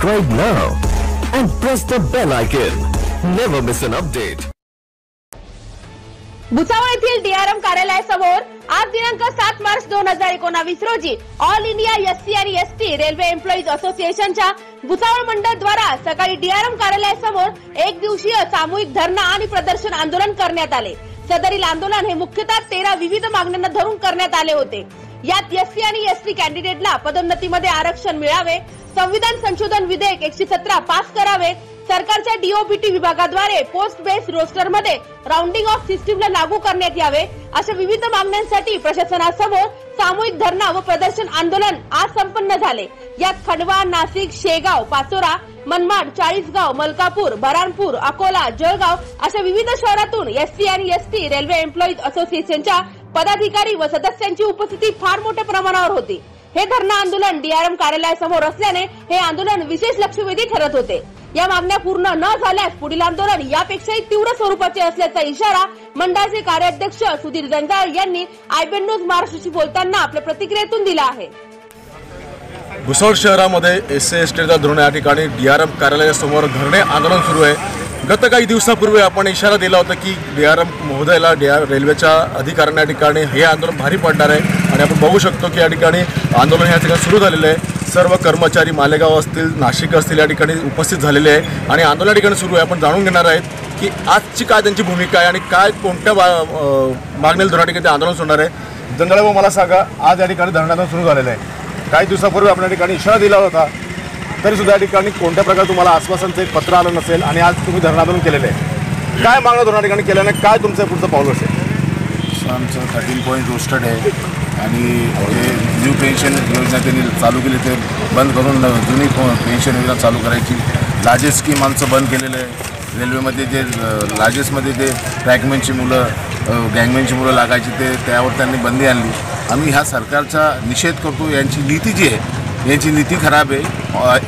Subscribe now and press the bell icon. Never miss an update. Bhusawal येथील DRM कार्यालयासमोर आज दिनांक सात मार्च दोन हजार एकोणावीस रोजी ऑल इंडिया एससी आणि एसटी रेल्वे एम्प्लॉईज असोसिएशनच्या भुसावळ मंडळ द्वारा सकाळी डीआरएम कार्यालयासमोर एक दिवसीय सामूहिक धरणा आणि प्रदर्शन आंदोलन करण्यात आले सदरील आंदोलन हे मुख्यतः तेरा विविध मागण्यांना धरून करण्यात आले होते यात एससी आणि एसटी कॅन्डिडेटला पदोन्नतीमध्ये आरक्षण मिळावे संविधान संशोधन विधेयक एकशे सतरा पास करावे. सरकारच्या डीओबीटी विभागाद्वारे पोस्ट बेस रोस्टरमध्ये राऊंडिंग ऑफ सिस्टीमला लागू करण्यात यावे अशा विविध मागण्यांसाठी प्रशासनासमोर सामूहिक धरणा व प्रदर्शन आंदोलन आज संपन्न झाले. यात खंडवा नाशिक शेगाव पाचोरा मनमाड चाळीसगाव मलकापूर बराणपूर अकोला जळगाव अशा विविध शहरातून एससी आणि एसटी रेल्वे एम्प्लॉईज असोसिएशनच्या पदाधिकारी व सदस्यांची उपस्थिती फार मोठ्या प्रमाणावर होती. हे धरणं आंदोलन डीआरएम कार्यालयासमोर असल्याने हे आंदोलन विशेष लक्षवेधी ठरत होते. या मागण्या पूर्ण न झाल्यास पुढील आंदोलन यापेक्षाही तीव्र स्वरूपाचे असल्याचा इशारा मंडळाचे कार्याध्यक्ष सुधीर जंजाळ यांनी आयबीएन न्यूज महाराष्ट्राशी बोलताना आपल्या प्रतिक्रियेतून दिला आहे. भुसावळ शहरामध्ये एस सी एस टीचा धोरण या ठिकाणी डीआरएम कार्यालयासमोर धरणे आंदोलन सुरू आहे. गत काही दिवसापूर्वी आपण इशारा दिला होता की डी आर एम महोदयाला डी आर रेल्वेच्या अधिकाऱ्यांना या ठिकाणी हे आंदोलन भारी पडणार आहे. आणि आपण बघू शकतो की या ठिकाणी आंदोलन या ठिकाणी सुरू झालेलं आहे. सर्व कर्मचारी मालेगाव असतील नाशिक असतील या ठिकाणी उपस्थित झालेले आहे. आणि आंदोलन या ठिकाणी सुरू आहे. आपण जाणून घेणार आहेत की आजची काय त्यांची भूमिका आहे आणि काय कोणत्या बा मागणीला धोरण ठिकाणी ते आंदोलन होणार आहे. जंगळाभाऊ मला सांगा आज या ठिकाणी धरणाधन सुरू झालेलं आहे. काही दिवसापूर्वी आपण या ठिकाणी इशारा दिला होता तरीसुद्धा या ठिकाणी कोणत्या प्रकारे तुम्हाला आश्वासनचं एक पत्र आलं नसेल आणि आज तुम्ही धरण केलेलं आहे? काय मागणं धरणा ठिकाणी केल्याने काय तुमचं पुढचं पाऊल असेल? आमचं थर्टीन पॉईंट रोस्टेड आहे आणि हे न्यू पेन्शन योजना त्यांनी चालू केली ते बंद करून जुनी पेन्शन योजना चालू करायची. लार्जेस्ट स्कीम आमचं बंद केलेलं आहे. रेल्वेमध्ये जे लार्जेस्टमध्ये जे ट्रॅकमॅनची मुलं गँगमॅनची मुलं लागायची ते त्यावर त्यांनी बंदी आणली. आम्ही ह्या सरकारचा निषेध करतो यांची नीती जी आहे यांची नीती खराब आहे.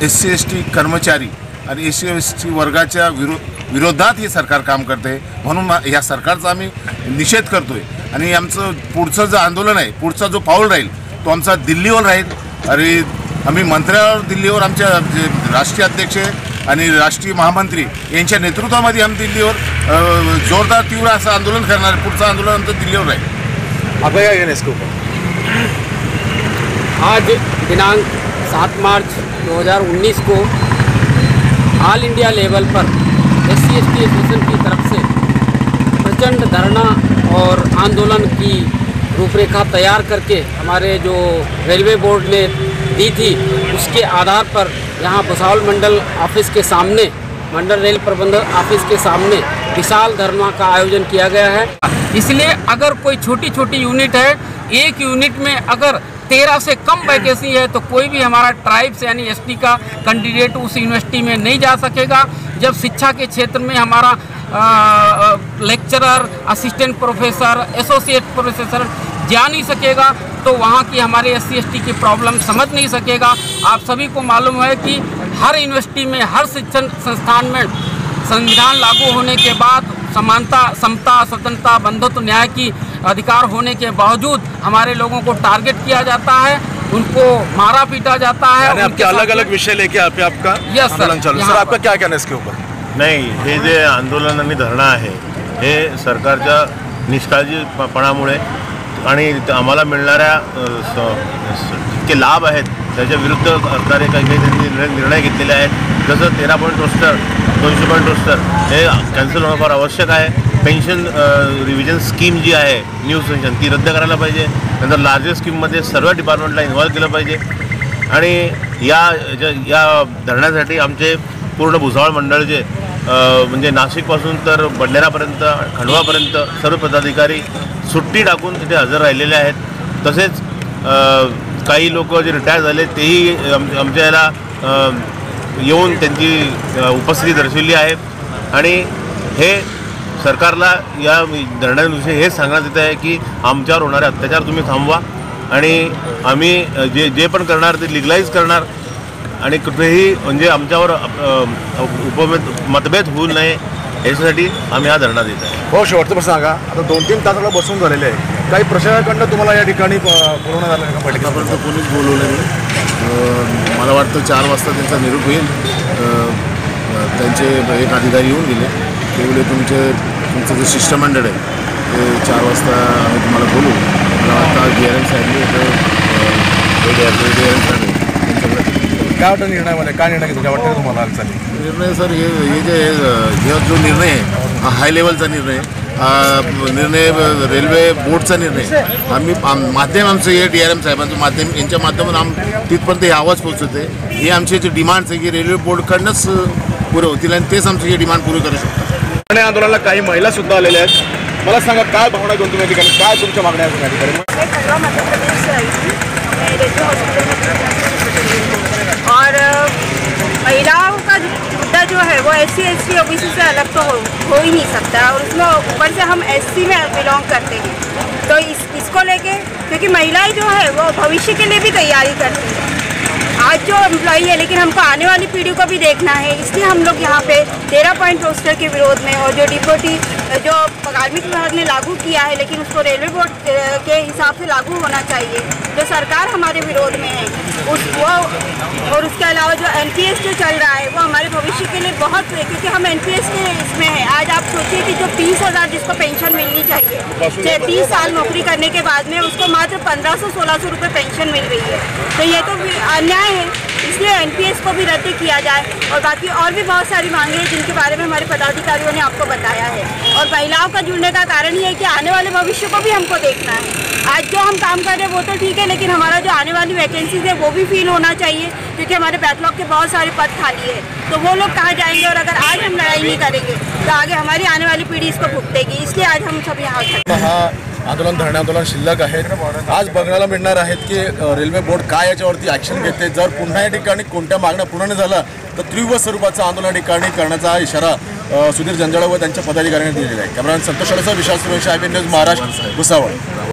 एस सी एस टी कर्मचारी आणि एस सी एस टी वर्गाच्या विरो विरोधात हे सरकार काम करते. म्हणून या सरकारचा आम्ही निषेध करतोय. आणि आमचं पुढचं जो आंदोलन आहे पुढचा जो पाऊल राहील तो आमचा दिल्लीवर राहील. आणि आम्ही मंत्र्यावर दिल्लीवर आमच्या जे राष्ट्रीय अध्यक्ष आणि राष्ट्रीय महामंत्री यांच्या नेतृत्वामध्ये आम्ही दिल्लीवर जोरदार तीव्र असं आंदोलन करणार आहे. पुढचं आंदोलन आमचं दिल्लीवर राहील. काय ऊपर आज दिनांक 7 मार्च 2019 को ऑल इंडिया लेवल पर S C S T association की तरफ़ से प्रचंड धरना और आंदोलन की रूपरेखा तैयार करके हमारे जो रेलवे बोर्ड ने दी थी, उसके आधार पर यहाँ भुसावल मंडल ऑफ़िस के सामने, मंडल रेल प्रबंधक ऑफ़िस के सामने विशाल धरना का आयोजन किया गया है। इसलिए अगर कोई छोटी छोटी यूनिट है, एक यूनिट में अगर तेरह से कम वैकेंसी है तो कोई भी हमारा ट्राइब्स यानी एसटी का कैंडिडेट उस यूनिवर्सिटी में नहीं जा सकेगा। जब शिक्षा के क्षेत्र में हमारा lecturer assistant professor associate professor जा नहीं सकेगा तो वहाँ की हमारे एस सी की प्रॉब्लम समझ नहीं सकेगा। आप सभी को मालूम है कि हर यूनिवर्सिटी में, हर शिक्षण संस्थान में संविधान लागू होने के बाद समानता समता स्वतंत्रता बंधुत्व न्याय की अधिकार होने के बावजूद हमारे लोगों को टारगेट किया जाता है उनको मारा पीटा जाता है आपके अलग अलग विषय लेके आप आपका है। सर यहाँ आपका क्या कहना है इसके ऊपर? नाही हे जे आंदोलन आणि धरणं आहे हे सरकारच्या निष्काळजीपणामुळे आणि आम्हाला मिळणाऱ्या लाभ आहेत त्याच्या विरुद्ध असणारे काही काही त्यांनी निर्णय निर्णय घेतलेले आहेत. जसं तेरा पॉईंट रोस्टर दोनशे पॉईंट रोस्टर हे कॅन्सल होणं फार आवश्यक आहे. पेन्शन रिव्हिजन स्कीम जी आहे न्यू पेन्शन ती रद्द करायला पाहिजे. नंतर लार्जेस्ट स्कीममध्ये सर्व डिपार्टमेंटला इन्व्हॉल्व केलं पाहिजे. आणि या या धरण्यासाठी आमचे पूर्ण भुसावळ मंडळ जे म्हणजे नाशिकपासून तर बडनेरापर्यंत खंडवापर्यंत सर्व पदाधिकारी सुट्टी टाकून तिथे हजर राहिलेले आहेत. तसेच काही लोक जे रिटायर झाले तेही आम आमच्या याला येऊन त्यांची उपस्थिती दर्शवली आहे. आणि हे सरकारला या धरणांविषयी हेच सांगण्यात येत आहे की आमच्यावर होणारे अत्याचार तुम्ही थांबवा. आणि आम्ही जे जे पण करणार ते लिगलाईज करणार. आणि कुठेही म्हणजे आमच्यावर उपमेद मतभेद होऊ नये. याच्यासाठी आम्ही हा धरणा देत आहे. हो शेवटचं पण सांगा. आता दोन तीन तासाला बसून झालेले आहे. काही प्रशासनाकडनं तुम्हाला या ठिकाणी बोलवण्यात आलं का? आतापर्यंत कोणीच बोलवलं नाही. मला वाटतं चार वाजता त्यांचा निरोप होईल. त्यांचे एक अधिकारी येऊन गेले. ते बोले तुमचे तुमचं जे शिष्टमंडळ आहे ते चार वाजता आम्ही तुम्हाला बोलू मला आज डी आर एम साहेबनी डी आर एम साहेब काय वाटतं निर्णयामध्ये? काय निर्णय घेतला? वाटतं तुम्हाला हालचाली? निर्णय सर हे हे जे हे जो निर्णय आहे हा हाय लेवलचा निर्णय आहे. निर्णय रेल्वे बोर्डचा निर्णय. आम्ही आम- माध्यम आमचं हे डी आर एम साहेबांचं माध्यम यांच्या माध्यमातून आम तिथपर्यंत हे आवाज पोहोचवते. हे आमचे जे डिमांड्स आहे की रेल्वे बोर्डकडनंच पुरे होतील आणि तेच आमचे हे डिमांड पुरे करू शकतात. आंदोलनाला काही महिला सुद्धा आलेल्या आहेत. मला सांगा काय भावना घेऊन तुम्ही ठिकाणी? काय तुमच्या मागण्या आहेत या ठिकाणी? और महिलाओं का मुद्दा जो है, वो एस सी एस टी ओ से अलग तो हो हो ही नहीं सकता। और उसमें ऊपर से हम एस सी में बिलोंग करते हैं। तो इस, इसको लेके, क्योंकि महिलाएँ जो है, वो भविष्य के लिए भी तैयारी करती हैं। आज जो एम्प्लॉई है, लेकिन हमको आने वाली पीढ़ी को भी देखना है। इसलिए हम लोग यहाँ पे तेरह पॉइंट रोस्टर के विरोध में और जो डिपोटी जो कार्मिक विभाग ने लागू किया है, लेकिन उसको रेलवे बोर्ड के हिसाब से लागू होना चाहिए। जो सरकार हमारे विरोध में है, उस, वो, और उसके अलावा जो एन जो चल रहा है, वो हमारे भविष्य के लिए बहुत, क्योंकि हम एन के इसमें हैं। आज आप सोचिए कि जो तीस हज़ार जिसको पेंशन मिलनी चाहिए चाहे तीस साल नौकरी करने के बाद में उसको मात्र पंद्रह सौ, सोलह सौ रुपये पेंशन मिल रही है। तो ये तो अन्याय है, इसलिए एनपीएस को भी रद्द किया जाए। और बाकी और भी बहुत सारी मांगे हैं, जिनके बारे में हमारे पदाधिकारियों ने आपको बताया है। और महिलाओं का जुड़ने का कारण ये है कि आने वाले भविष्य को भी हमको देखना है। आज जो हम काम कर रहे हैं, वो तो ठीक है, लेकिन हमारा जो आने वाली वैकेंसीज है, वो भी फिल होना चाहिए, क्योंकि हमारे बैकलॉग के बहुत सारे पद खाली है। तो वो लोग कहाँ जाएँगे और अगर आज हम लड़ाई नहीं करेंगे तो आगे हमारी आने वाली पीढ़ी इसको भुगतेगी। इसलिए आज हम सब यहाँ आंदोलन धरणे आंदोलन शिल्लक आहेत. आज बघायला मिळणार आहेत की रेल्वे बोर्ड काय याच्यावरती ॲक्शन घेते. जर पुन्हा या ठिकाणी कोणत्या मागण्या पूर्ण नाही झाल्या तर तीव्र स्वरूपाचं आंदोलन या ठिकाणी करण्याचा इशारा सुधीर जंजाळ व त्यांच्या पदाधिकाऱ्यांनी दिलेला आहे. Camera Santosh Vishal Vishwas Suresh I News Maharashtra Bhusawal.